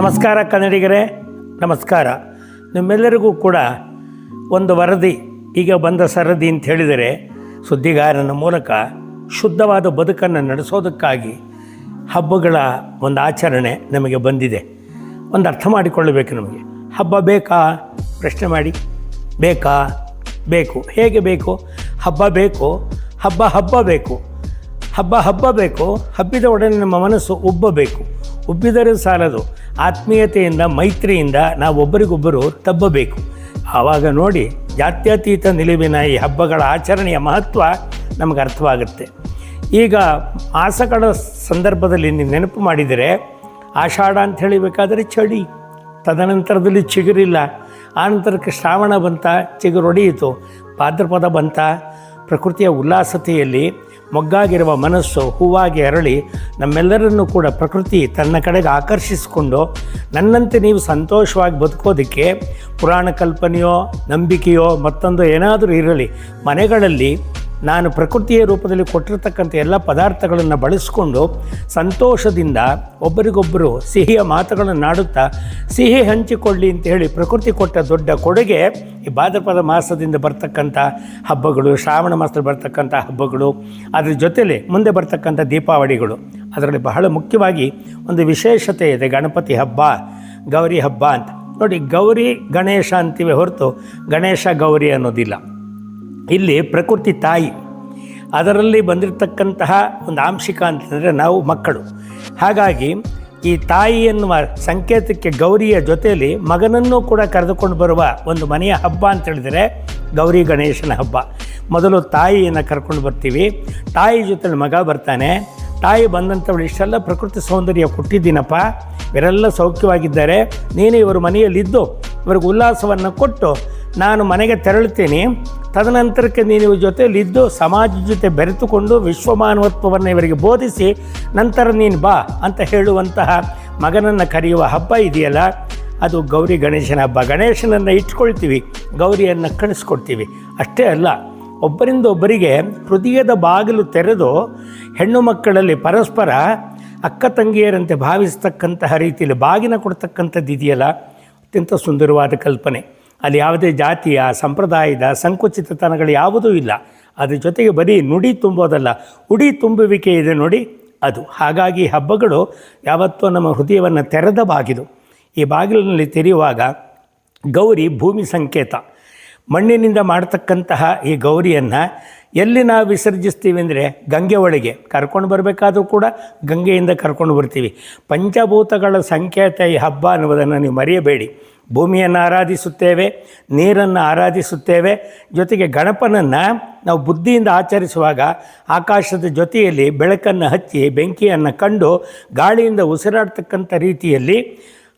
ನಮಸ್ಕಾರ ಕನ್ನಡಿಗರೇ, ನಮಸ್ಕಾರ. ನಿಮ್ಮೆಲ್ಲರಿಗೂ ಕೂಡ ಒಂದು ವರದಿ ಈಗ ಬಂದ ಸರದಿ ಅಂತ ಹೇಳಿದರೆ ಸುದ್ದಿಗಾರನ ಮೂಲಕ ಶುದ್ಧವಾದ ಬದುಕನ್ನು ನಡೆಸೋದಕ್ಕಾಗಿ ಹಬ್ಬಗಳ ಒಂದು ಆಚರಣೆ ನಮಗೆ ಬಂದಿದೆ. ಒಂದು ಅರ್ಥ ಮಾಡಿಕೊಳ್ಳಬೇಕು ನಮಗೆ. ಹಬ್ಬ ಬೇಕಾ? ಪ್ರಶ್ನೆ ಮಾಡಿ. ಬೇಕಾ? ಬೇಕು. ಹೇಗೆ ಬೇಕು? ಹಬ್ಬ ಬೇಕು. ಹಬ್ಬ ಹಬ್ಬ ಬೇಕು. ಹಬ್ಬ ಹಬ್ಬ ಬೇಕು. ಹಬ್ಬಿದ ಒಡನೆ ನಮ್ಮ ಮನಸ್ಸು ಉಬ್ಬಬೇಕು. ಉಬ್ಬಿದರೆ ಸಾಲದು. ಆತ್ಮೀಯತೆಯಿಂದ, ಮೈತ್ರಿಯಿಂದ ನಾವು ಒಬ್ಬರಿಗೊಬ್ಬರು ತಬ್ಬಬೇಕು. ಆವಾಗ ನೋಡಿ, ಜಾತ್ಯತೀತ ನಿಲುವಿನ ಈ ಹಬ್ಬಗಳ ಆಚರಣೆಯ ಮಹತ್ವ ನಮಗೆ ಅರ್ಥವಾಗುತ್ತೆ. ಈಗ ಆಸಗಳ ಸಂದರ್ಭದಲ್ಲಿ ನೀವು ನೆನಪು ಮಾಡಿದರೆ, ಆಷಾಢ ಅಂತ ಹೇಳಿಬೇಕಾದರೆ ಚಳಿ, ತದನಂತರದಲ್ಲಿ ಚಿಗುರಿಲ್ಲ. ಆನಂತರಕ್ಕೆ ಶ್ರಾವಣ ಬಂತ ಚಿಗುರೊಡೆಯಿತು ಭಾದ್ರಪದ ಬಂತ, ಪ್ರಕೃತಿಯ ಉಲ್ಲಾಸತೆಯಲ್ಲಿ ಮೊಗ್ಗಾಗಿರುವ ಮನಸ್ಸು, ಹೂವಾಗಿ ಅರಳಿ ನಮ್ಮೆಲ್ಲರನ್ನೂ ಕೂಡ ಪ್ರಕೃತಿ ತನ್ನ ಕಡೆಗೆ ಆಕರ್ಷಿಸಿಕೊಂಡು ನನ್ನಂತೆ ನೀವು ಸಂತೋಷವಾಗಿ ಬದುಕೋದಕ್ಕೆ ಪುರಾಣ ಕಲ್ಪನೆಯೋ, ನಂಬಿಕೆಯೋ ಮತ್ತೊಂದು ಏನಾದರೂ ಇರಲಿ ಮನೆಗಳಲ್ಲಿ ನಾನು ಪ್ರಕೃತಿಯ ರೂಪದಲ್ಲಿ ಕೊಟ್ಟಿರತಕ್ಕಂಥ ಎಲ್ಲ ಪದಾರ್ಥಗಳನ್ನು ಬಳಸಿಕೊಂಡು ಸಂತೋಷದಿಂದ ಒಬ್ಬರಿಗೊಬ್ಬರು ಸಿಹಿಯ ಮಾತುಗಳನ್ನು ಆಡುತ್ತಾ ಸಿಹಿ ಹಂಚಿಕೊಳ್ಳಿ ಅಂತ ಹೇಳಿ ಪ್ರಕೃತಿ ಕೊಟ್ಟ ದೊಡ್ಡ ಕೊಡುಗೆ ಈ ಭಾದ್ರಪದ ಮಾಸದಿಂದ ಬರ್ತಕ್ಕಂಥ ಹಬ್ಬಗಳು, ಶ್ರಾವಣ ಮಾಸದಲ್ಲಿ ಬರ್ತಕ್ಕಂಥ ಹಬ್ಬಗಳು, ಅದರ ಜೊತೆಯಲ್ಲಿ ಮುಂದೆ ಬರ್ತಕ್ಕಂಥ ದೀಪಾವಳಿಗಳು. ಅದರಲ್ಲಿ ಬಹಳ ಮುಖ್ಯವಾಗಿ ಒಂದು ವಿಶೇಷತೆ ಇದೆ, ಗಣಪತಿ ಹಬ್ಬ, ಗೌರಿ ಹಬ್ಬ ಅಂತ. ನೋಡಿ ಗೌರಿ ಗಣೇಶ ಅಂತೀವಿ ಹೊರತು ಗಣೇಶ ಗೌರಿ ಅನ್ನೋದಿಲ್ಲ. ಇಲ್ಲಿ ಪ್ರಕೃತಿ ತಾಯಿ. ಅದರಲ್ಲಿ ಬಂದಿರತಕ್ಕಂತಹ ಒಂದು ಆಂಶಿಕ ಅಂತಂದರೆ ನಾವು ಮಕ್ಕಳು. ಹಾಗಾಗಿ ಈ ತಾಯಿ ಎನ್ನುವ ಸಂಕೇತಕ್ಕೆ ಗೌರಿಯ ಜೊತೆಯಲ್ಲಿ ಮಗನನ್ನು ಕೂಡ ಕರೆದುಕೊಂಡು ಬರುವ ಒಂದು ಮನೆಯ ಹಬ್ಬ ಅಂತ ಹೇಳಿದರೆ ಗೌರಿ ಗಣೇಶನ ಹಬ್ಬ. ಮೊದಲು ತಾಯಿಯನ್ನು ಕರ್ಕೊಂಡು ಬರ್ತೀವಿ. ತಾಯಿ ಜೊತೆಲಿ ಮಗ ಬರ್ತಾನೆ. ತಾಯಿ ಬಂದಂಥವಳು ಇಷ್ಟೆಲ್ಲ ಪ್ರಕೃತಿ ಸೌಂದರ್ಯ ಕೊಟ್ಟಿದ್ದೀನಪ್ಪ. ಇವರೆಲ್ಲ ಸೌಖ್ಯವಾಗಿದ್ದಾರೆ. ನೀನು ಇವರು ಮನೆಯಲ್ಲಿದ್ದು. ಇವ್ರಿಗೆ ಉಲ್ಲಾಸವನ್ನು ಕೊಟ್ಟು ನಾನು ಮನೆಗೆ ತೆರಳುತ್ತೇನೆ. ತದನಂತರಕ್ಕೆ ನೀನು ಇವ್ರ ಜೊತೆಯಲ್ಲಿದ್ದು ಸಮಾಜದ ಜೊತೆ ಬೆರೆತುಕೊಂಡು ವಿಶ್ವಮಾನವತ್ವವನ್ನು ಇವರಿಗೆ ಬೋಧಿಸಿ, ನಂತರ ನೀನು ಬಾ ಅಂತ ಹೇಳುವಂತಹ ಮಗನನ್ನು ಕರೆಯುವ ಹಬ್ಬ ಇದೆಯಲ್ಲ, ಅದು ಗೌರಿ ಗಣೇಶನ ಹಬ್ಬ. ಗಣೇಶನನ್ನು ಇಟ್ಕೊಳ್ತೀವಿ, ಗೌರಿಯನ್ನು ಕಳಿಸ್ಕೊಡ್ತೀವಿ. ಅಷ್ಟೇ ಅಲ್ಲ, ಒಬ್ಬರಿಂದ ಒಬ್ಬರಿಗೆ ಹೃದಯದ ಬಾಗಿಲು ತೆರೆದು ಹೆಣ್ಣು ಮಕ್ಕಳಲ್ಲಿ ಪರಸ್ಪರ ಅಕ್ಕ ತಂಗಿಯರಂತೆ ಭಾವಿಸ್ತಕ್ಕಂತಹ ರೀತಿಯಲ್ಲಿ ಬಾಗಿನ ಕೊಡ್ತಕ್ಕಂಥದ್ದು ಇದೆಯಲ್ಲ ಅತ್ಯಂತ ಸುಂದರವಾದ ಕಲ್ಪನೆ. ಅಲ್ಲಿ ಯಾವುದೇ ಜಾತಿಯ ಸಂಪ್ರದಾಯದ ಸಂಕುಚಿತತನಗಳು ಯಾವುದೂ ಇಲ್ಲ. ಅದ್ರ ಜೊತೆಗೆ ಬರೀ ನುಡಿ ತುಂಬೋದಲ್ಲ, ಉಡಿ ತುಂಬುವಿಕೆ ಇದೆ ನೋಡಿ ಅದು. ಹಾಗಾಗಿ ಹಬ್ಬಗಳು ಯಾವತ್ತೂ ನಮ್ಮ ಹೃದಯವನ್ನು ತೆರೆದ ಬಾಗಿಲು. ಈ ಬಾಗಿಲಿನಲ್ಲಿ ತೆರೆಯುವಾಗ ಗೌರಿ ಭೂಮಿ ಸಂಕೇತ. ಮಣ್ಣಿನಿಂದ ಮಾಡ್ತಕ್ಕಂತಹ ಈ ಗೌರಿಯನ್ನು ಎಲ್ಲಿ ನಾವು ವಿಸರ್ಜಿಸ್ತೀವಿ ಅಂದರೆ ಗಂಗೆ ಒಳಗೆ. ಕರ್ಕೊಂಡು ಬರಬೇಕಾದ್ರೂ ಕೂಡ ಗಂಗೆಯಿಂದ ಕರ್ಕೊಂಡು ಬರ್ತೀವಿ. ಪಂಚಭೂತಗಳ ಸಂಕೇತ ಈ ಹಬ್ಬ ಅನ್ನುವುದನ್ನು ನೀವು ಮರೆಯಬೇಡಿ. ಭೂಮಿಯನ್ನು ಆರಾಧಿಸುತ್ತೇವೆ, ನೀರನ್ನು ಆರಾಧಿಸುತ್ತೇವೆ. ಜೊತೆಗೆ ಗಣಪನನ್ನು ನಾವು ಬುದ್ಧಿಯಿಂದ ಆಚರಿಸುವಾಗ ಆಕಾಶದ ಜೊತೆಯಲ್ಲಿ ಬೆಳಕನ್ನು ಹಚ್ಚಿ ಬೆಂಕಿಯನ್ನು ಕಂಡು ಗಾಳಿಯಿಂದ ಉಸಿರಾಡ್ತಕ್ಕಂಥ ರೀತಿಯಲ್ಲಿ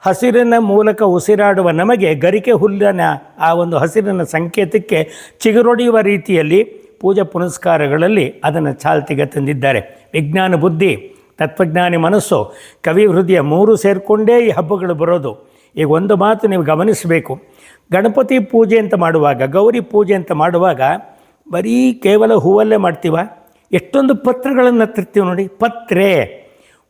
ಹಸಿರಿನ ಮೂಲಕ ಉಸಿರಾಡುವ ನಮಗೆ ಗರಿಕೆ ಹುಲ್ಲಿನ ಆ ಒಂದು ಹಸಿರಿನ ಸಂಕೇತಕ್ಕೆ ಚಿಗುರೊಡೆಯುವ ರೀತಿಯಲ್ಲಿ ಪೂಜಾ ಪುನಸ್ಕಾರಗಳಲ್ಲಿ ಅದನ್ನು ಚಾಲ್ತಿಗೆ ತಂದಿದ್ದಾರೆ. ವಿಜ್ಞಾನ ಬುದ್ಧಿ, ತತ್ವಜ್ಞಾನಿ ಮನಸ್ಸು, ಕವಿ ಹೃದಯ ಮೂರು ಸೇರಿಕೊಂಡೇ ಈ ಹಬ್ಬಗಳು ಬರೋದು. ಈಗ ಒಂದು ಮಾತು ನೀವು ಗಮನಿಸಬೇಕು. ಗಣಪತಿ ಪೂಜೆ ಅಂತ ಮಾಡುವಾಗ, ಗೌರಿ ಪೂಜೆ ಅಂತ ಮಾಡುವಾಗ ಬರೀ ಕೇವಲ ಹೂವಲ್ಲೇ ಮಾಡ್ತೀವ? ಎಷ್ಟೊಂದು ಪತ್ರಗಳನ್ನು ಹತ್ತಿರ್ತೀವಿ ನೋಡಿ. ಪತ್ರೆ.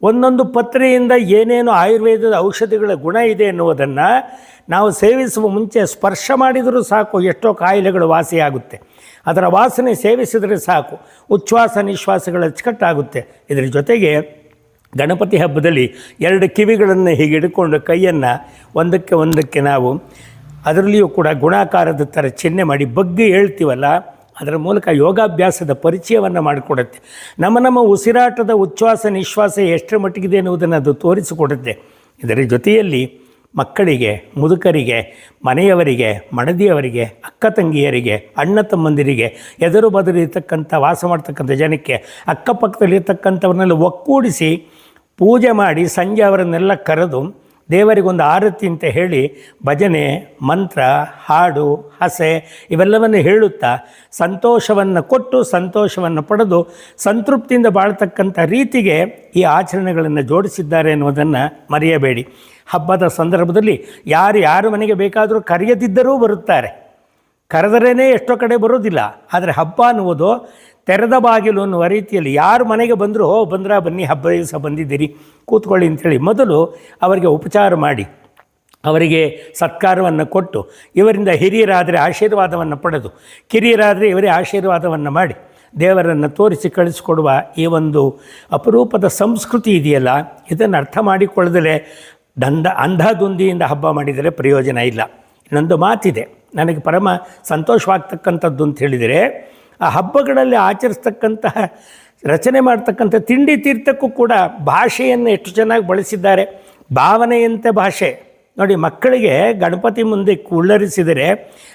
ಒಂದೊಂದು ಪತ್ರೆಯಿಂದ ಏನೇನು ಆಯುರ್ವೇದದ ಔಷಧಿಗಳ ಗುಣ ಇದೆ ಎನ್ನುವುದನ್ನು ನಾವು ಸೇವಿಸುವ ಮುಂಚೆ ಸ್ಪರ್ಶ ಮಾಡಿದರೂ ಸಾಕು, ಎಷ್ಟೋ ಕಾಯಿಲೆಗಳು ವಾಸಿಯಾಗುತ್ತೆ ಅದರ ವಾಸನೆ ಸೇವಿಸಿದರೆ ಸಾಕು. ಉಚ್ಛ್ವಾಸ, ನಿಶ್ವಾಸಗಳು ಅಚ್ಚುಕಟ್ಟಾಗುತ್ತೆ. ಇದರ ಜೊತೆಗೆ ಗಣಪತಿ ಹಬ್ಬದಲ್ಲಿ ಎರಡು ಕಿವಿಗಳನ್ನು ಹೀಗೆ ಹಿಡ್ಕೊಂಡು ಕೈಯನ್ನು ಒಂದಕ್ಕೆ ಒಂದಕ್ಕೆ ನಾವು ಅದರಲ್ಲಿಯೂ ಕೂಡ ಗುಣಾಕಾರದ ಥರ ಚಿಹ್ನೆ ಮಾಡಿ ಬಗ್ಗೆ ಹೇಳ್ತೀವಲ್ಲ, ಅದರ ಮೂಲಕ ಯೋಗಾಭ್ಯಾಸದ ಪರಿಚಯವನ್ನು ಮಾಡಿಕೊಡುತ್ತೆ. ನಮ್ಮ ನಮ್ಮ ಉಸಿರಾಟದ ಉಚ್ಛ್ವಾಸ ನಿಶ್ವಾಸ ಎಷ್ಟರ ಮಟ್ಟಿಗಿದೆ ಎನ್ನುವುದನ್ನು ಅದು ತೋರಿಸಿಕೊಡುತ್ತೆ. ಇದರ ಜೊತೆಯಲ್ಲಿ ಮಕ್ಕಳಿಗೆ, ಮುದುಕರಿಗೆ, ಮನೆಯವರಿಗೆ, ಮಡದಿಯವರಿಗೆ, ಅಕ್ಕ ತಂಗಿಯರಿಗೆ, ಅಣ್ಣ ತಮ್ಮಂದಿರಿಗೆ, ಎದುರು ಬದಲಿರ್ತಕ್ಕಂಥ ವಾಸ ಮಾಡ್ತಕ್ಕಂಥ ಜನಕ್ಕೆ, ಅಕ್ಕಪಕ್ಕದಲ್ಲಿರ್ತಕ್ಕಂಥವ್ರನ್ನೆಲ್ಲ ಒಕ್ಕೂಡಿಸಿ ಪೂಜೆ ಮಾಡಿ ಸಂಜೆ ಅವರನ್ನೆಲ್ಲ ಕರೆದು ದೇವರಿಗೊಂದು ಆರತಿ ಅಂತ ಹೇಳಿ ಭಜನೆ, ಮಂತ್ರ, ಹಾಡು, ಹಸೆ ಇವೆಲ್ಲವನ್ನು ಹೇಳುತ್ತಾ ಸಂತೋಷವನ್ನು ಕೊಟ್ಟು ಸಂತೋಷವನ್ನು ಪಡೆದು ಸಂತೃಪ್ತಿಯಿಂದ ಬಾಳ್ತಕ್ಕಂಥ ರೀತಿಗೆ ಈ ಆಚರಣೆಗಳನ್ನು ಜೋಡಿಸಿದ್ದಾರೆ ಎನ್ನುವುದನ್ನು ಮರೆಯಬೇಡಿ. ಹಬ್ಬದ ಸಂದರ್ಭದಲ್ಲಿ ಯಾರು ಯಾರು ಮನೆಗೆ ಬೇಕಾದರೂ ಕರೆಯದಿದ್ದರೂ ಬರುತ್ತಾರೆ. ಕರೆದರೇ ಎಷ್ಟೋ ಕಡೆ ಬರೋದಿಲ್ಲ ಆದರೆ ಹಬ್ಬ ಅನ್ನುವುದು ತೆರೆದ ಬಾಗಿಲು ಅನ್ನುವ ರೀತಿಯಲ್ಲಿ ಯಾರು ಮನೆಗೆ ಬಂದರೂ ಹೋ, ಬಂದ್ರ ಬನ್ನಿ, ಹಬ್ಬ ದಿವಸ ಬಂದಿದ್ದೀರಿ, ಕೂತ್ಕೊಳ್ಳಿ ಅಂಥೇಳಿ ಮೊದಲು ಅವರಿಗೆ ಉಪಚಾರ ಮಾಡಿ, ಅವರಿಗೆ ಸತ್ಕಾರವನ್ನು ಕೊಟ್ಟು, ಇವರಿಂದ ಹಿರಿಯರಾದರೆ ಆಶೀರ್ವಾದವನ್ನು ಪಡೆದು, ಕಿರಿಯರಾದರೆ ಇವರೇ ಆಶೀರ್ವಾದವನ್ನು ಮಾಡಿ, ದೇವರನ್ನು ತೋರಿಸಿ ಕಳಿಸಿಕೊಡುವ ಈ ಒಂದು ಅಪರೂಪದ ಸಂಸ್ಕೃತಿ ಇದೆಯಲ್ಲ, ಇದನ್ನು ಅರ್ಥ ಮಾಡಿಕೊಳ್ಳದಲೇ ದಂಧ ಅಂಧದುಂದಿಯಿಂದ ಹಬ್ಬ ಮಾಡಿದರೆ ಪ್ರಯೋಜನ ಇಲ್ಲ. ಇನ್ನೊಂದು ಮಾತಿದೆ, ನನಗೆ ಪರಮ ಸಂತೋಷವಾಗ್ತಕ್ಕಂಥದ್ದು ಅಂತ ಹೇಳಿದರೆ ಆ ಹಬ್ಬಗಳಲ್ಲಿ ಆಚರಿಸ್ತಕ್ಕಂತಹ, ರಚನೆ ಮಾಡ್ತಕ್ಕಂಥ ತಿಂಡಿ ತೀರ್ಥಕ್ಕೂ ಕೂಡ ಭಾಷೆಯನ್ನು ಎಷ್ಟು ಚೆನ್ನಾಗಿ ಬಳಸಿದ್ದಾರೆ. ಭಾವನೆಯಂತೆ ಭಾಷೆ. ನೋಡಿ, ಮಕ್ಕಳಿಗೆ ಗಣಪತಿ ಮುಂದೆ ಕುಳ್ಳರಿಸಿದರೆ,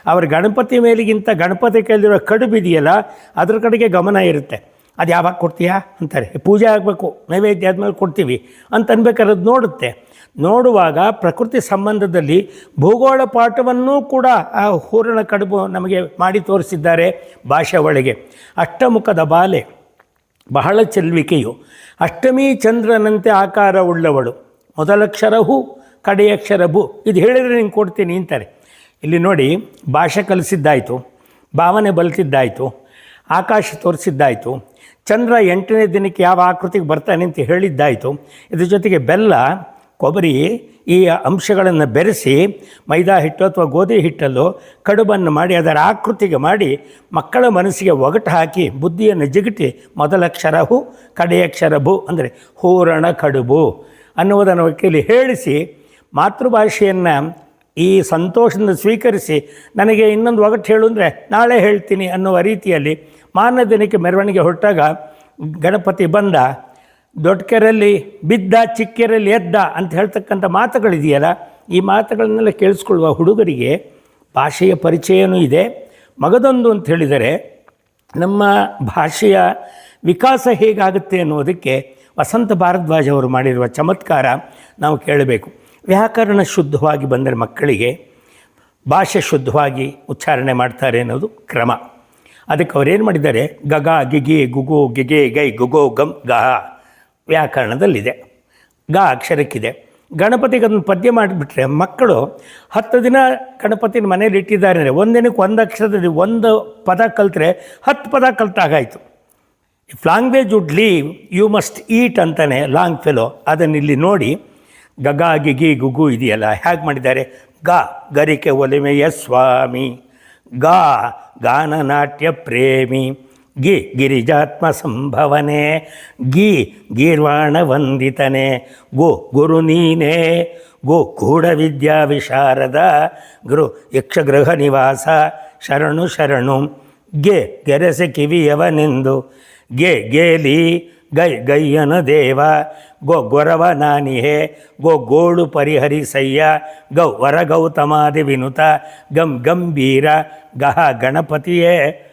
ಅವರ ಗಣಪತಿ ಮೇಲಿಗಿಂತ ಗಣಪತಿ ಕೈಲಿರೋ ಕಡುಬಿದೆಯಲ್ಲ ಅದ್ರ ಕಡೆಗೆ ಗಮನ ಇರುತ್ತೆ. ಅದು ಯಾವಾಗ ಕೊಡ್ತೀಯಾ? ಅಂತಾರೆ. ಪೂಜೆ ಆಗಬೇಕು. ನೈವೇದ್ಯ ಆದಮೇಲೆ ಕೊಡ್ತೀವಿ. ಅಂತ ಅನ್ಬೇಕಾದ್ರೆ ನೋಡುತ್ತೆ ನೋಡುವಾಗ ಪ್ರಕೃತಿ ಸಂಬಂಧದಲ್ಲಿ ಭೂಗೋಳ ಪಾಠವನ್ನೂ ಕೂಡ ಆ ಹೂರಣ ಕಡುಬು ನಮಗೆ ಮಾಡಿ ತೋರಿಸಿದ್ದಾರೆ ಭಾಷೆ ಒಳಗೆ. ಅಷ್ಟಮುಖದ ಬಾಲೆ ಬಹಳ ಚೆಲ್ವಿಕೆಯು. ಅಷ್ಟಮಿ ಚಂದ್ರನಂತೆ ಆಕಾರ ಉಳ್ಳವಳು ಮೊದಲಕ್ಷರ ಹೂ ಕಡೆಯಕ್ಷರ ಭೂ ಇದು ಹೇಳಿದರೆ ನಿಂಗೆ ಕೊಡ್ತೀನಿ ಅಂತಾರೆ. ಇಲ್ಲಿ ನೋಡಿ, ಭಾಷೆ ಕಲಿಸಿದ್ದಾಯಿತು, ಭಾವನೆ ಬಲಿಸಿದ್ದಾಯಿತು ಆಕಾಶ ತೋರಿಸಿದ್ದಾಯಿತು, ಚಂದ್ರ ಎಂಟನೇ ದಿನಕ್ಕೆ ಯಾವ ಆಕೃತಿಗೆ ಬರ್ತಾನೆ ಅಂತ ಹೇಳಿದ್ದಾಯಿತು. ಇದ್ರ ಜೊತೆಗೆ ಬೆಲ್ಲ ಕೊಬ್ಬರಿ ಈ ಅಂಶಗಳನ್ನು ಬೆರೆಸಿ ಮೈದಾ ಹಿಟ್ಟು ಅಥವಾ ಗೋಧಿ ಹಿಟ್ಟಲ್ಲೋ ಕಡುಬನ್ನು ಮಾಡಿ ಅದರ ಆಕೃತಿಗೆ ಮಾಡಿ ಮಕ್ಕಳ ಮನಸ್ಸಿಗೆ ಒಗಟು ಹಾಕಿ ಬುದ್ಧಿಯನ್ನು ಜಿಗಟಿ ಮೊದಲಕ್ಷರ ಹೂ ಕಡೆಯಕ್ಷರ ಭೂ ಅಂದರೆ ಹೂರಣ ಕಡುಬು ಅನ್ನುವುದನ್ನು ವಕೀಲಿ ಹೇಳಿಸಿ ಮಾತೃಭಾಷೆಯನ್ನು ಈ ಸಂತೋಷದಿಂದ ಸ್ವೀಕರಿಸಿ ನನಗೆ ಇನ್ನೊಂದು ಒಗಟು ಹೇಳು ಅಂದರೆ ನಾಳೆ ಹೇಳ್ತೀನಿ ಅನ್ನುವ ರೀತಿಯಲ್ಲಿ ಮಾನ ದಿನಕ್ಕೆ ಮೆರವಣಿಗೆ ಹೊರಟಾಗ ಗಣಪತಿ ಬಂದ ದೊಡ್ಡ ಕೆರೆಯಲ್ಲಿ ಬಿದ್ದ, ಚಿಕ್ಕೆರೆಯಲ್ಲಿ ಎದ್ದ ಅಂತ ಹೇಳ್ತಕ್ಕಂಥ ಮಾತುಗಳಿದೆಯಲ್ಲ, ಈ ಮಾತುಗಳನ್ನೆಲ್ಲ ಕೇಳಿಸ್ಕೊಳ್ಳುವ ಹುಡುಗರಿಗೆ ಭಾಷೆಯ ಪರಿಚಯನೂ ಇದೆ. ಮಗದೊಂದು ಅಂತ ಹೇಳಿದರೆ, ನಮ್ಮ ಭಾಷೆಯ ವಿಕಾಸ ಹೇಗಾಗುತ್ತೆ ಅನ್ನೋದಕ್ಕೆ ವಸಂತ ಭಾರದ್ವಾಜ್ ಅವರು ಮಾಡಿರುವ ಚಮತ್ಕಾರ ನಾವು ಕೇಳಬೇಕು. ವ್ಯಾಕರಣ ಶುದ್ಧವಾಗಿ ಬಂದರೆ ಮಕ್ಕಳಿಗೆ ಭಾಷೆ ಶುದ್ಧವಾಗಿ ಉಚ್ಚಾರಣೆ ಮಾಡ್ತಾರೆ ಅನ್ನೋದು ಕ್ರಮ. ಅದಕ್ಕೆ ಅವರೇನು ಮಾಡಿದ್ದಾರೆ? ಗಗ, ಗಿಗೆ, ಗುಗೋ, ಗಿಗೆ, ಗೈ, ಗುಗೋ ಗಮ್ ಗಹ. ವ್ಯಾಕರಣದಲ್ಲಿದೆ. ಗ ಅಕ್ಷರಕ್ಕಿದೆ. ಗಣಪತಿಗೆ ಅದನ್ನು ಪದ್ಯ ಮಾಡಿಬಿಟ್ರೆ ಮಕ್ಕಳು ಹತ್ತು ದಿನ ಗಣಪತಿನ ಮನೇಲಿ ಇಟ್ಟಿದ್ದಾರೆ ಅಂದರೆ ಒಂದಿನಕ್ಕೆ ಒಂದು ಅಕ್ಷರದಲ್ಲಿ ಒಂದು ಪದ ಕಲ್ತ್ರೆ ಹತ್ತು ಪದ ಕಲ್ತಾಗಾಯಿತು. If language would live you must eat ಅಂತಾನೆ ಲಾಂಗ್ ಫೆಲೋ ಅದನ್ನು ಇಲ್ಲಿ ನೋಡಿ, ಗಗ ಗಿಗಿ ಗುಗು ಇದೆಯಲ್ಲ ಹೇಗೆ ಮಾಡಿದ್ದಾರೆ? ಗ, ಗರಿಕೆ ಒಲಿಮೆಯ ಸ್ವಾಮಿ, ಗಾ, ಗಾನನಾಟ್ಯ ಪ್ರೇಮಿ ಗಿ ಗಿರಿಜಾತ್ಮ ಸಂಭವನೆ ಗಿ ಗೀರ್ವಾಣ ವಂದಿತನೆ ಗೋ ಗುರು ನೀನೇ ಗೋ ಗೂಢ ವಿದ್ಯಾ ವಿಶಾರದ ಗುರು ಯಕ್ಷಗೃಹ ನಿವಾಸ ಶರಣು ಶರಣು, ಗೆ ಗೆರೆಸೆ ಕಿವಿಯವನೆಂದು, ಗೆ ಗೇಲಿ ಗೈ ಗಯ್ಯನ ದೇವ, ಗೋ ಗೊರವ ನಾನಿಹೆ, ಗೋ ಗೋಳು ಪರಿಹರಿಸಯ್ಯ, ಗೌ ವರ ಗೌತಮಾದಿ ವಿನುತ, ಗಂ ಗಂಭೀರ ಗಹ ಗಣಪತಿಯೇ.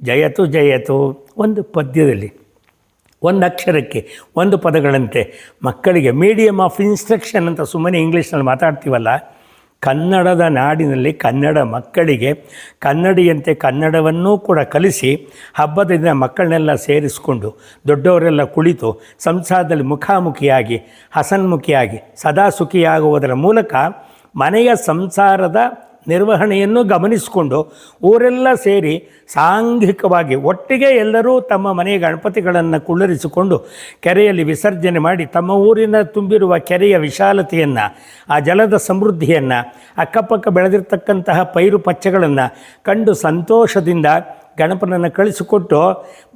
ಜಯತು ಜಯತು ಒಂದು ಪದ್ಯದಲ್ಲಿ, ಒಂದು ಅಕ್ಷರಕ್ಕೆ, ಒಂದು ಪದಗಳಂತೆ. ಮಕ್ಕಳಿಗೆ ಮೀಡಿಯಮ್ ಆಫ್ ಇನ್ಸ್ಟ್ರಕ್ಷನ್ ಅಂತ ಸುಮ್ಮನೆ ಇಂಗ್ಲೀಷ್ನಲ್ಲಿ ಮಾತಾಡ್ತೀವಲ್ಲ, ಕನ್ನಡದ ನಾಡಿನಲ್ಲಿ ಕನ್ನಡ ಮಕ್ಕಳಿಗೆ ಕನ್ನಡಿಯಂತೆ ಕನ್ನಡವನ್ನೂ ಕೂಡ ಕಲಿಸಿ ಹಬ್ಬದ ದಿನ ಮಕ್ಕಳನ್ನೆಲ್ಲ ಸೇರಿಸಿಕೊಂಡು ದೊಡ್ಡವರೆಲ್ಲ ಕುಳಿತು ಸಂಸಾರದಲ್ಲಿ ಮುಖಾಮುಖಿಯಾಗಿ, ಹಸನ್ಮುಖಿಯಾಗಿ, ಸದಾ ಸುಖಿಯಾಗುವುದರ ಮೂಲಕ ಮನೆಯ ಸಂಸಾರದ ನಿರ್ವಹಣೆಯನ್ನು ಗಮನಿಸಿಕೊಂಡು ಊರೆಲ್ಲ ಸೇರಿ ಸಾಂಘಿಕವಾಗಿ ಒಟ್ಟಿಗೆ ಎಲ್ಲರೂ ತಮ್ಮ ಮನೆಯ ಗಣಪತಿಗಳನ್ನು ಕುಳ್ಳರಿಸಿಕೊಂಡು ಕೆರೆಯಲ್ಲಿ ವಿಸರ್ಜನೆ ಮಾಡಿ ತಮ್ಮ ಊರಿನ ತುಂಬಿರುವ ಕೆರೆಯ ವಿಶಾಲತೆಯನ್ನು, ಆ ಜಲದ ಸಮೃದ್ಧಿಯನ್ನು, ಅಕ್ಕಪಕ್ಕ ಬೆಳೆದಿರ್ತಕ್ಕಂತಹ ಪೈರು ಪಚ್ಚೆಗಳನ್ನು ಕಂಡು ಸಂತೋಷದಿಂದ ಗಣಪನನ್ನು ಕಳಿಸಿಕೊಟ್ಟು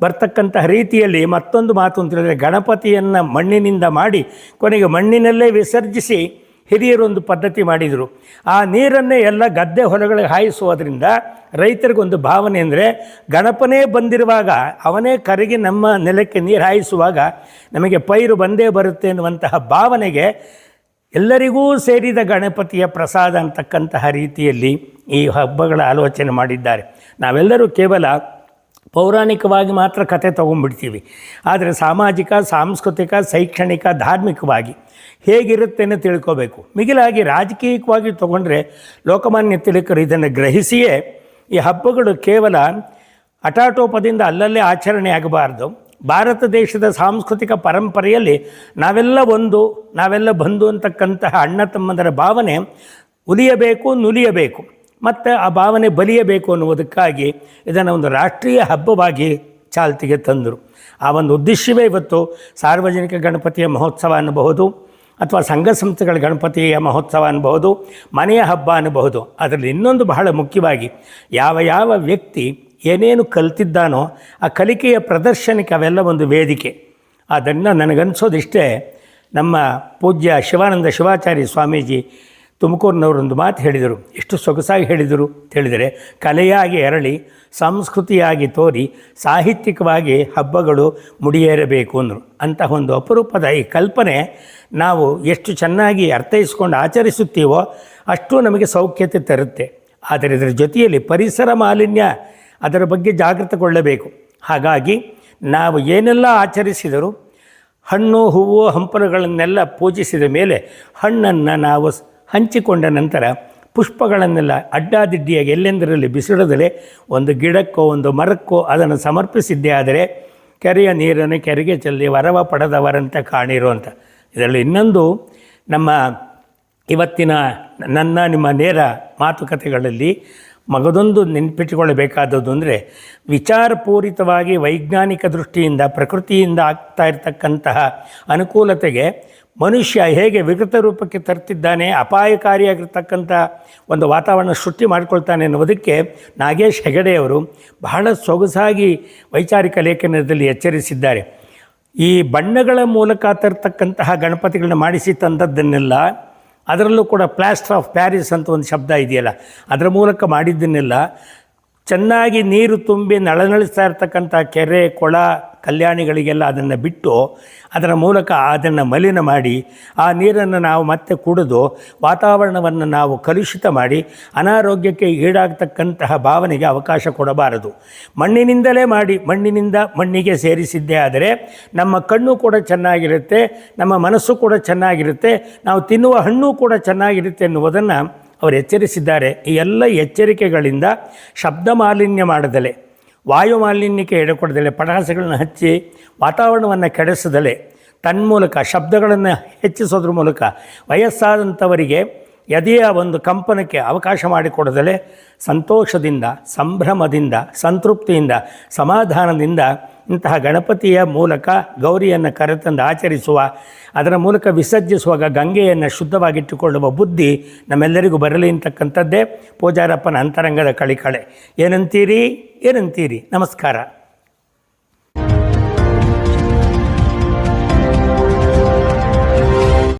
ಬರ್ತಕ್ಕಂತಹ ರೀತಿಯಲ್ಲಿ ಮತ್ತೊಂದು ಮಾತು ಅಂತ ಹೇಳಿದರೆ ಗಣಪತಿಯನ್ನು ಮಣ್ಣಿನಿಂದ ಮಾಡಿ ಕೊನೆಗೆ ಮಣ್ಣಿನಲ್ಲೇ ವಿಸರ್ಜಿಸಿ ಹಿರಿಯರೊಂದು ಪದ್ಧತಿ ಮಾಡಿದರು. ಆ ನೀರನ್ನೇ ಎಲ್ಲ ಗದ್ದೆ ಹೊಲಗಳಿಗೆ ಹಾಯಿಸುವುದರಿಂದ ರೈತರಿಗೊಂದು ಭಾವನೆ ಅಂದರೆ ಗಣಪನೇ ಬಂದಿರುವಾಗ ಅವನೇ ಕರಗಿ ನಮ್ಮ ನೆಲಕ್ಕೆ ನೀರು ಹಾಯಿಸುವಾಗ ನಮಗೆ ಪೈರು ಬಂದೇ ಬರುತ್ತೆ ಎನ್ನುವಂತಹ ಭಾವನೆಗೆ ಎಲ್ಲರಿಗೂ ಸೇರಿದ ಗಣಪತಿಯ ಪ್ರಸಾದ ಅಂತಕ್ಕಂತಹ ರೀತಿಯಲ್ಲಿ ಈ ಹಬ್ಬಗಳ ಆಲೋಚನೆ ಮಾಡಿದ್ದಾರೆ. ನಾವೆಲ್ಲರೂ ಕೇವಲ ಪೌರಾಣಿಕವಾಗಿ ಮಾತ್ರ ಕತೆ ತೊಗೊಂಡ್ಬಿಡ್ತೀವಿ. ಆದರೆ ಸಾಮಾಜಿಕ, ಸಾಂಸ್ಕೃತಿಕ, ಶೈಕ್ಷಣಿಕ, ಧಾರ್ಮಿಕವಾಗಿ ಹೇಗಿರುತ್ತೆ ತಿಳ್ಕೋಬೇಕು. ಮಿಗಿಲಾಗಿ ರಾಜಕೀಯವಾಗಿ ತಗೊಂಡ್ರೆ ಲೋಕಮಾನ್ಯ ತಿಲಕರು ಇದನ್ನು ಗ್ರಹಿಸಿಯೇ ಈ ಹಬ್ಬಗಳು ಕೇವಲ ಹಠಾಟೋಪದಿಂದ ಅಲ್ಲಲ್ಲೇ ಆಚರಣೆ ಆಗಬಾರ್ದು. ಭಾರತ ದೇಶದ ಸಾಂಸ್ಕೃತಿಕ ಪರಂಪರೆಯಲ್ಲಿ ನಾವೆಲ್ಲ ಒಂದು, ನಾವೆಲ್ಲ ಬಂದು ಅಂತಕ್ಕಂತಹ ಅಣ್ಣ ತಮ್ಮಂದರ ಭಾವನೆ ಉಲಿಯಬೇಕು, ನುಲಿಯಬೇಕು. ಮತ್ತು ಆ ಭಾವನೆ ಬಲಿಯಬೇಕು ಅನ್ನುವುದಕ್ಕಾಗಿ ಇದನ್ನು ಒಂದು ರಾಷ್ಟ್ರೀಯ ಹಬ್ಬವಾಗಿ ಚಾಲ್ತಿಗೆ ತಂದರು. ಆ ಒಂದು ಉದ್ದೇಶವೇ ಇವತ್ತು ಸಾರ್ವಜನಿಕ ಗಣಪತಿಯ ಮಹೋತ್ಸವ ಅನ್ನಬಹುದು ಅಥವಾ ಸಂಘ ಸಂಸ್ಥೆಗಳ ಗಣಪತಿಯ ಮಹೋತ್ಸವ ಅನ್ನಬಹುದು ಮನೆಯ ಹಬ್ಬ ಅನ್ನಬಹುದು ಅದರಲ್ಲಿ ಇನ್ನೊಂದು ಬಹಳ ಮುಖ್ಯವಾಗಿ ಯಾವ ಯಾವ ವ್ಯಕ್ತಿ ಏನೇನು ಕಲ್ತಿದ್ದಾನೋ ಆ ಕಲಿಕೆಯ ಪ್ರದರ್ಶನಕ್ಕೆ ಅವೆಲ್ಲ ಒಂದು ವೇದಿಕೆ. ಅದನ್ನು ನನಗನ್ಸೋದಿಷ್ಟೇ ನಮ್ಮ ಪೂಜ್ಯ ಶಿವಾನಂದ ಶಿವಾಚಾರ್ಯ ಸ್ವಾಮೀಜಿ ತುಮಕೂರಿನವರೊಂದು ಮಾತು ಹೇಳಿದರು. ಎಷ್ಟು ಸೊಗಸಾಗಿ ಹೇಳಿದರು ಹೇಳಿದರೆ, ಕಲೆಯಾಗಿ ಎರಳಿ ಸಂಸ್ಕೃತಿಯಾಗಿ ತೋರಿ, ಸಾಹಿತ್ಯಿಕವಾಗಿ ಹಬ್ಬಗಳು ಮುಡಿಯೇರಬೇಕು ಅಂದರು. ಅಂತಹ ಒಂದು ಅಪರೂಪದ ಈ ಕಲ್ಪನೆ ನಾವು ಎಷ್ಟು ಚೆನ್ನಾಗಿ ಅರ್ಥೈಸ್ಕೊಂಡು ಆಚರಿಸುತ್ತೀವೋ ಅಷ್ಟು ನಮಗೆ ಸೌಖ್ಯತೆ ತರುತ್ತೆ. ಆದರೆ ಇದರ ಜೊತೆಯಲ್ಲಿ ಪರಿಸರ ಮಾಲಿನ್ಯ ಅದರ ಬಗ್ಗೆ ಜಾಗೃತಗೊಳ್ಳಬೇಕು. ಹಾಗಾಗಿ ನಾವು ಏನೆಲ್ಲ ಆಚರಿಸಿದರೂ ಹಣ್ಣು, ಹೂವು, ಹಂಪಲುಗಳನ್ನೆಲ್ಲ ಪೂಜಿಸಿದ ಮೇಲೆ ಹಣ್ಣನ್ನು ನಾವು ಹಂಚಿಕೊಂಡ ನಂತರ ಪುಷ್ಪಗಳನ್ನೆಲ್ಲ ಅಡ್ಡಾದಿಡ್ಡಿಯಾಗಿ ಎಲ್ಲೆಂದರಲ್ಲಿ ಬಿಸಿಡದಲೆ ಒಂದು ಗಿಡಕ್ಕೋ ಒಂದು ಮರಕ್ಕೋ ಅದನ್ನು ಸಮರ್ಪಿಸಿದ್ದೇ ಆದರೆ ಕೆರೆಯ ನೀರನ್ನು ಕೆರೆಗೆ ಚೆಲ್ಲಿ ವರವ ಪಡೆದವರಂತೆ ಕಾಣಿರುವಂಥ ಇದರಲ್ಲಿ ಇನ್ನೊಂದು ನಮ್ಮ ಇವತ್ತಿನ ನನ್ನ ನಿಮ್ಮ ನೇರ ಮಾತುಕತೆಗಳಲ್ಲಿ ಮಗದೊಂದು ನೆನಪಿಟ್ಟುಕೊಳ್ಳಬೇಕಾದದ್ದು ಅಂದರೆ ವಿಚಾರಪೂರಿತವಾಗಿ ವೈಜ್ಞಾನಿಕ ದೃಷ್ಟಿಯಿಂದ ಪ್ರಕೃತಿಯಿಂದ ಆಗ್ತಾ ಇರತಕ್ಕಂತಹ ಅನುಕೂಲತೆಗೆ ಮನುಷ್ಯ ಹೇಗೆ ವಿಕೃತ ರೂಪಕ್ಕೆ ತರ್ತಿದ್ದಾನೆ, ಅಪಾಯಕಾರಿಯಾಗಿರ್ತಕ್ಕಂಥ ಒಂದು ವಾತಾವರಣ ಸೃಷ್ಟಿ ಮಾಡಿಕೊಳ್ತಾನೆ ಎನ್ನುವುದಕ್ಕೆ ನಾಗೇಶ್ ಹೆಗಡೆಯವರು ಬಹಳ ಸೊಗಸಾಗಿ ವೈಚಾರಿಕ ಲೇಖನದಲ್ಲಿ ಎಚ್ಚರಿಸಿದ್ದಾರೆ. ಈ ಬಣ್ಣಗಳ ಮೂಲಕ ತರ್ತಕ್ಕಂತಹ ಗಣಪತಿಗಳನ್ನ ಮಾಡಿಸಿ ತಂದದ್ದನ್ನೆಲ್ಲ ಅದರಲ್ಲೂ ಕೂಡ ಪ್ಲಾಸ್ಟರ್ ಆಫ್ ಪ್ಯಾರಿಸ್ ಅಂತ ಒಂದು ಶಬ್ದ ಇದೆಯಲ್ಲ, ಅದರ ಮೂಲಕ ಮಾಡಿದ್ದನ್ನೆಲ್ಲ ಚೆನ್ನಾಗಿ ನೀರು ತುಂಬಿ ನಳನಳಿಸ್ತಾ ಇರ್ತಕ್ಕಂಥ ಕೆರೆ, ಕೊಳ ಕಲ್ಯಾಣಿಗಳಿಗೆಲ್ಲ ಅದನ್ನು ಬಿಟ್ಟು ಅದರ ಮೂಲಕ ಅದನ್ನು ಮಲಿನ ಮಾಡಿ ಆ ನೀರನ್ನು ನಾವು ಮತ್ತೆ ಕುಡಿದು ವಾತಾವರಣವನ್ನು ನಾವು ಕಲುಷಿತ ಮಾಡಿ ಅನಾರೋಗ್ಯಕ್ಕೆ ಈಡಾಗತಕ್ಕಂತಹ ಭಾವನೆಗೆ ಅವಕಾಶ ಕೊಡಬಾರದು. ಮಣ್ಣಿನಿಂದಲೇ ಮಾಡಿ, ಮಣ್ಣಿನಿಂದ ಮಣ್ಣಿಗೆ ಸೇರಿಸಿದ್ದೇ ಆದರೆ ನಮ್ಮ ಕಣ್ಣು ಕೂಡ ಚೆನ್ನಾಗಿರುತ್ತೆ, ನಮ್ಮ ಮನಸ್ಸು ಕೂಡ ಚೆನ್ನಾಗಿರುತ್ತೆ, ನಾವು ತಿನ್ನುವ ಹಣ್ಣು ಕೂಡ ಚೆನ್ನಾಗಿರುತ್ತೆ ಎನ್ನುವುದನ್ನು ಅವರು ಎಚ್ಚರಿಸಿದ್ದಾರೆ. ಈ ಎಲ್ಲ ಎಚ್ಚರಿಕೆಗಳಿಂದ ಶಬ್ದ ಮಾಲಿನ್ಯ ಮಾಡದಲೆ. ವಾಯು ಮಾಲಿನ್ಯಕ್ಕೆ ಎಡೆಕೊಡದಲೆ ಪಟಾಸಗಳನ್ನು ಹಚ್ಚಿ ವಾತಾವರಣವನ್ನು ಕೆಡಿಸದಲೆ ತನ್ಮೂಲಕ ಶಬ್ದಗಳನ್ನು ಹೆಚ್ಚಿಸೋದ್ರ ಮೂಲಕ ವಯಸ್ಸಾದಂಥವರಿಗೆ ಎದೆಯ ಒಂದು ಕಂಪನಕ್ಕೆ ಅವಕಾಶ ಮಾಡಿಕೊಡದಲೇ ಸಂತೋಷದಿಂದ, ಸಂಭ್ರಮದಿಂದ, ಸಂತೃಪ್ತಿಯಿಂದ, ಸಮಾಧಾನದಿಂದ ಇಂತಹ ಗಣಪತಿಯ ಮೂಲಕ ಗೌರಿಯನ್ನು ಕರೆತಂದು ಆಚರಿಸುವ, ಅದರ ಮೂಲಕ ವಿಸರ್ಜಿಸುವಾಗ ಗಂಗೆಯನ್ನು ಶುದ್ಧವಾಗಿಟ್ಟುಕೊಳ್ಳುವ ಬುದ್ಧಿ ನಮ್ಮೆಲ್ಲರಿಗೂ ಬರಲಿ ಅಂತಕ್ಕಂಥದ್ದೇ ಪೂಜಾರಪ್ಪನ ಅಂತರಂಗದ ಕಳಿಕಳೆ. ಏನಂತೀರಿ? ಏನಂತೀರಿ? ನಮಸ್ಕಾರ.